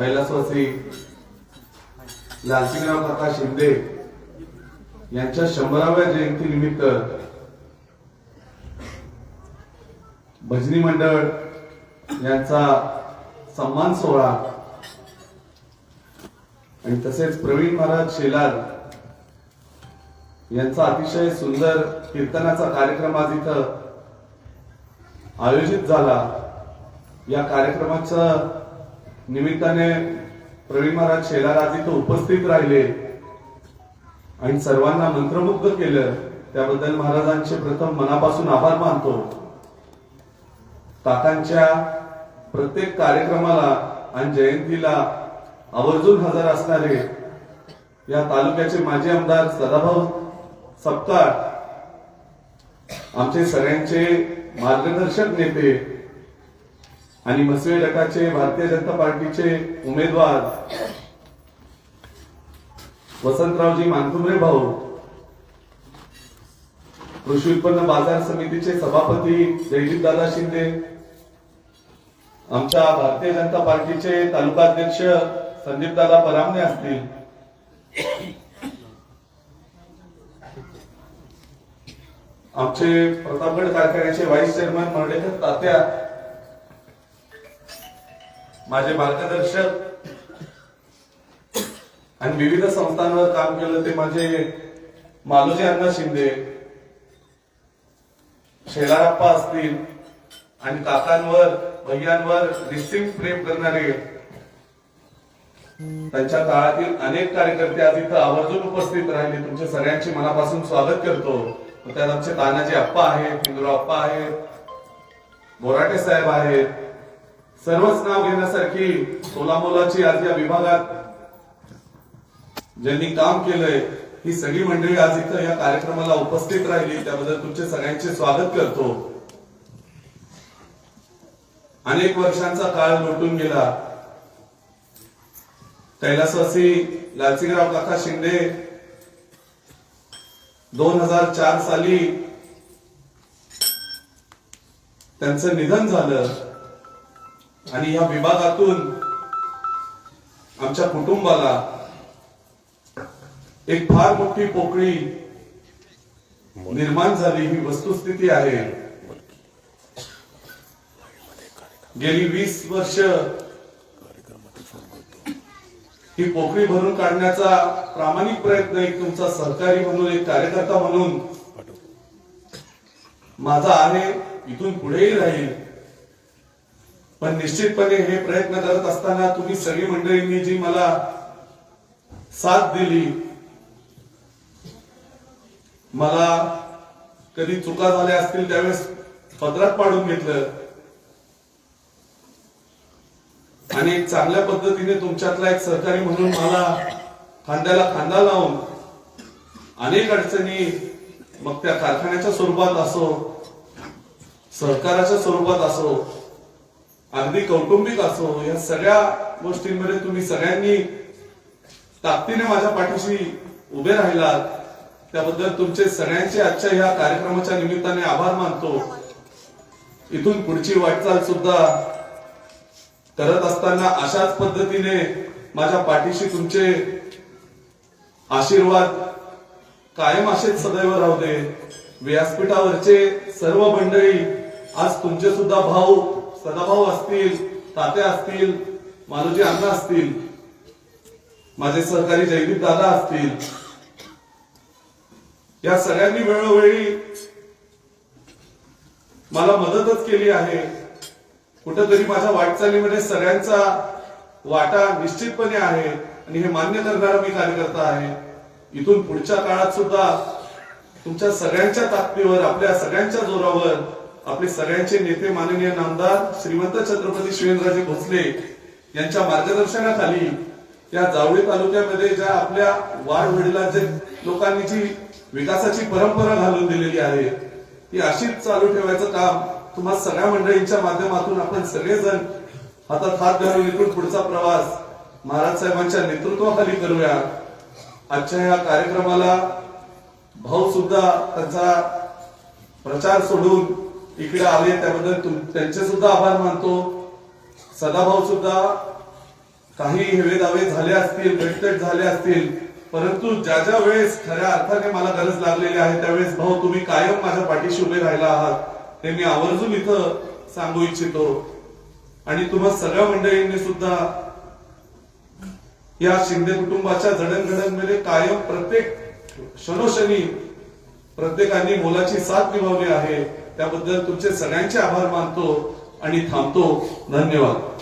कैलासवासी लालसिंगराव काका शिंदे यांच्या शंभराव्या जयंती निमित्त भजनी मंडळ यांचा सन्मान सोहळा आणि तसेच प्रवीण महाराज शेलार यांचा अतिशय सुंदर कीर्तनाचा कार्यक्रम आज इथं आयोजित झाला. या कार्यक्रमाचं निमित्ताने प्रवीण महाराज शेलाराज इथं उपस्थित राहिले आणि सर्वांना मंत्रमुग्ध केलं. त्याबद्दल महाराजांचे प्रथम मनापासून आभार मानतो. काकांच्या प्रत्येक कार्यक्रमाला आणि जयंतीला आवर्जून हजर असणारे या तालुक्याचे माजी आमदार सदाभाऊ सपकाळ आमचे सगळ्यांचे मार्गदर्शक नेते आणि मसवे गटाचे भारतीय जनता पार्टीचे उमेदवार वसंतरावजी मानकुमरे भाऊ कृषी उत्पन्न बाजार समितीचे सभापती जयदीप दादा शिंदे आमच्या भारतीय जनता पार्टीचे तालुकाध्यक्ष संदीप दादा परामणे असतील. आमचे प्रतापगड कारखान्याचे व्हाईस चेअरमन मर्डेकर तात्या माझे मार्गदर्शक आणि विविध संस्थांवर काम केलं ते माझे मालोजी अण्णा शिंदे शेलारप्पा असतील आणि काकांवर भैयांवर निश्चित प्रेम करणारे त्यांच्या काळातील अनेक कार्यकर्ते आज इथं आवर्जून उपस्थित राहिले. तुमच्या सगळ्यांचे मनापासून स्वागत करतो. त्यात आमचे तानाजी अप्पा आहेत इंदुराव अप्पा आहेत बोराटे साहेब आहेत सर्वच नाव घेण्यासारखी सोलामोलाची आज या विभागात ज्यांनी काम केलंय ही सगळी मंडळी आज इथं या कार्यक्रमाला उपस्थित राहिली. त्याबद्दल तुमचे सगळ्यांचे स्वागत करतो. अनेक वर्षांचा काळ लोटून गेला. कैलासवासी लालसिंगराव काका शिंदे दोन हजार चार साली त्यांचं निधन झालं. आणि या विभागातून आमच्या कुटुंबाला एक फार मोठी पोकळी निर्माण झाली. ही वस्तुस्थिती आहे. गेली वीस वर्ष ही पोकळी भरून काढण्याचा प्रामाणिक प्रयत्न एक तुमचा सहकारी म्हणून एक कार्यकर्ता म्हणून माझा आहे. इथून पुढेही राहील. पण निश्चितपणे हे प्रयत्न करत असताना तुम्ही सगळी मंडळींनी जी मला साथ दिली मला कधी चुका झाल्या असतील त्यावेळेस पत्रात पाडून घेतलं. आणि एक चांगल्या पद्धतीने तुमच्यातला एक सहकारी म्हणून मला खांद्याला खांदा लावून अनेक अडचणी मग त्या कारखान्याच्या स्वरूपात असो सहकाराच्या स्वरूपात असो अगदी कौटुंबिक असो या सगळ्या गोष्टींमध्ये तुम्ही सगळ्यांनी ताकदीने माझ्या पाठीशी उभे राहिलात. त्याबद्दल तुमचे सगळ्यांचे आजच्या या कार्यक्रमाच्या निमित्ताने आभार मानतो. इथून पुढची वाटचाल सुद्धा करत असताना अशाच पद्धतीने माझ्या पाठीशी तुमचे आशीर्वाद कायम असेच सदैव राहू दे. व्यासपीठावरचे सर्व मंडळी आज तुमचे सुद्धा भाऊ सदाभाऊ असतील तात्या असतील मानुजी अण्णा असतील माझे सहकारी जयदीप दादा असतील. या सगळ्यांनी वेळोवेळी मला मदतच केली आहे. कुठंतरी माझ्या वाटचालीमध्ये सगळ्यांचा वाटा निश्चितपणे आहे आणि हे मान्य करणारा मी कार्यकर्ता आहे. इथून पुढच्या काळात सुद्धा तुमच्या सगळ्यांच्या ताकदीवर आपल्या सगळ्यांच्या जोरावर आपले सगळ्यांचे नेते माननीय नामदार श्रीमंत छत्रपती शिवेंद्रजी भोसले यांच्या मार्गदर्शनाखाली या जावळी तालुक्यामध्ये ज्या आपल्या वाढ वडिलांचे लोकांनी जी विकासाची परंपरा घालून दिलेली आहे ती अशीच चालू ठेवायचं काम तुम्हा सगळ्या मंडळींच्या माध्यमातून आपण सगळेजण हातात हात घालून इकडून पुढचा प्रवास महाराज साहेबांच्या नेतृत्वाखाली करूया. आजच्या या कार्यक्रमाला भाऊ सुद्धा त्यांचा प्रचार सोडून इकडे आले त्याबद्दल त्यांचे सुद्धा आभार मानतो. सदाभाऊ सुद्धा काही हेवे दावे झाले असतील गटतट झाले असतील परंतु ज्या ज्या वेळेस खऱ्या अर्थाने मला गरज लागलेली आहे त्यावेळेस भाऊ तुम्ही कायम माझ्या पाठीशी उभे राहिला आहात हे मी आवर्जून इथं सांगू इच्छितो. आणि तुम्हा सगळ्या मंडळींनी सुद्धा या शिंदे कुटुंबाच्या जडणघडणमध्ये कायम प्रत्येक क्षणोक्षणी प्रत्येकाने मोलाची साथ निभावली आहे. त्याबद्दल तुमचे सगळ्यांचे आभार मानतो आणि थांबतो. धन्यवाद.